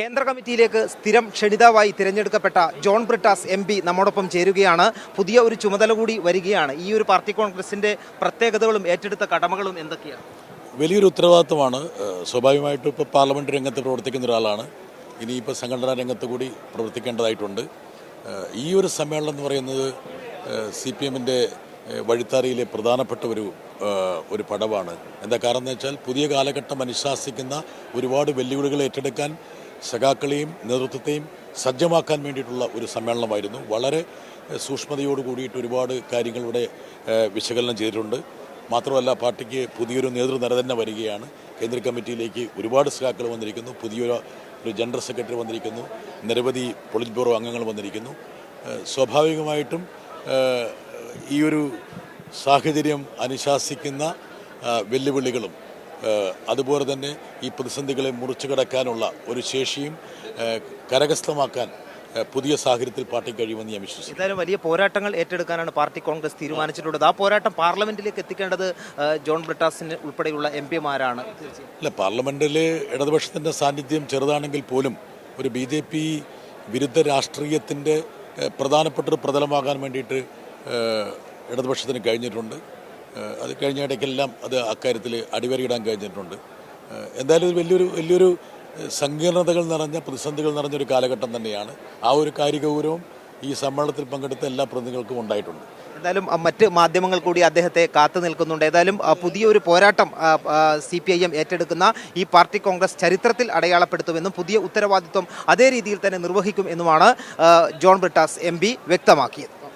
കേന്ദ്ര കമ്മിറ്റിയിലേക്ക് സ്ഥിരം ക്ഷണിതാവായി തിരഞ്ഞെടുക്കപ്പെട്ട ജോൺ ബ്രിട്ടാസ് എം പി നമ്മോടൊപ്പം ചേരുകയാണ്. പുതിയ ഒരു ചുമതല കൂടി വരികയാണ്. ഈ ഒരു പാർട്ടി കോൺഗ്രസിന്റെ പ്രത്യേകതകളും ഏറ്റെടുത്ത കടമകളും എന്തൊക്കെയാണ്? വലിയൊരു ഉത്തരവാദിത്തമാണ് ഏഹ് സ്വാഭാവികമായിട്ടും ഇപ്പോൾ പാർലമെന്റ് രംഗത്ത് പ്രവർത്തിക്കുന്ന ഒരാളാണ്. ഇനിയിപ്പോൾ സംഘടനാ രംഗത്ത് കൂടി പ്രവർത്തിക്കേണ്ടതായിട്ടുണ്ട്. ഈ ഒരു സമ്മേളനം എന്ന് പറയുന്നത് സി പി എമ്മിന്റെ വഴിത്താരയിലെ പ്രധാനപ്പെട്ട ഒരു ഒരു പടവാണ്. എന്താ കാരണം എന്ന് വെച്ചാൽ പുതിയ കാലഘട്ടം അനുശാസിക്കുന്ന ഒരുപാട് വെല്ലുവിളികൾ ഏറ്റെടുക്കാൻ സഖാക്കളെയും നേതൃത്വത്തെയും സജ്ജമാക്കാൻ വേണ്ടിയിട്ടുള്ള ഒരു സമ്മേളനമായിരുന്നു. വളരെ സൂക്ഷ്മതയോട് കൂടിയിട്ട് ഒരുപാട് കാര്യങ്ങൾ ഇവിടെ വിശകലനം ചെയ്തിട്ടുണ്ട്. മാത്രമല്ല പാർട്ടിക്ക് പുതിയൊരു നേതൃനിര തന്നെ വരികയാണ്. കേന്ദ്ര കമ്മിറ്റിയിലേക്ക് ഒരുപാട് സഖാക്കൾ വന്നിരിക്കുന്നു. പുതിയൊരു ഒരു ജനറൽ സെക്രട്ടറി വന്നിരിക്കുന്നു. നിരവധി പൊളിറ്റ് ബ്യൂറോ അംഗങ്ങൾ വന്നിരിക്കുന്നു. സ്വാഭാവികമായിട്ടും ഈ ഒരു സാഹചര്യം അനുശാസിക്കുന്ന വെല്ലുവിളികളും അതുപോലെ തന്നെ ഈ പ്രതിസന്ധികളെ മുറിച്ചു കടക്കാനുള്ള ഒരു ശേഷിയും കരകസ്ഥമാക്കാൻ പുതിയ സാഹചര്യത്തിൽ പാർട്ടി കഴിയുമെന്ന് ഞാൻ വിശ്വസിക്കുന്നു. ഏതായാലും വലിയ പോരാട്ടങ്ങൾ ഏറ്റെടുക്കാനാണ് പാർട്ടി കോൺഗ്രസ് തീരുമാനിച്ചിട്ടുള്ളത്. ആ പോരാട്ടം പാർലമെന്റിലേക്ക് എത്തിക്കേണ്ടത് ജോൺ ബ്രിട്ടാസിന് ഉൾപ്പെടെയുള്ള എം പിമാരാണ്. അല്ല പാർലമെന്റിൽ ഇടതുപക്ഷത്തിന്റെ സാന്നിധ്യം ചെറുതാണെങ്കിൽ പോലും ഒരു ബി ജെ പി വിരുദ്ധ രാഷ്ട്രീയത്തിന്റെ പ്രധാനപ്പെട്ട ഒരു പ്രതലമാകാൻ വേണ്ടിയിട്ട് ഇടതുപക്ഷത്തിന് കഴിഞ്ഞിട്ടുണ്ട്. അത് കഴിഞ്ഞ ഇടയ്ക്കെല്ലാം അത് അക്കാര്യത്തിൽ അടിവരയിടാൻ കഴിഞ്ഞിട്ടുണ്ട്. എന്തായാലും വലിയൊരു വലിയൊരു സങ്കീർണതകൾ നിറഞ്ഞ പ്രതിസന്ധികൾ നിറഞ്ഞൊരു കാലഘട്ടം തന്നെയാണ്. ആ ഒരു കാര്യഗൗരവം ഈ സമ്മേളനത്തിൽ പങ്കെടുത്ത എല്ലാ പ്രതിനിധികൾക്കും ഉണ്ടായിട്ടുണ്ട്. എന്തായാലും മറ്റ് മാധ്യമങ്ങൾ കൂടി അദ്ദേഹത്തെ കാത്തു നിൽക്കുന്നുണ്ട്. ഏതായാലും പുതിയൊരു പോരാട്ടം സി പി ഐ എം ഏറ്റെടുക്കുന്ന ഈ പാർട്ടി കോൺഗ്രസ് ചരിത്രത്തിൽ അടയാളപ്പെടുത്തുമെന്നും പുതിയ ഉത്തരവാദിത്വം അതേ രീതിയിൽ തന്നെ നിർവഹിക്കും എന്നുമാണ് ജോൺ ബ്രിട്ടാസ് എം വ്യക്തമാക്കിയത്.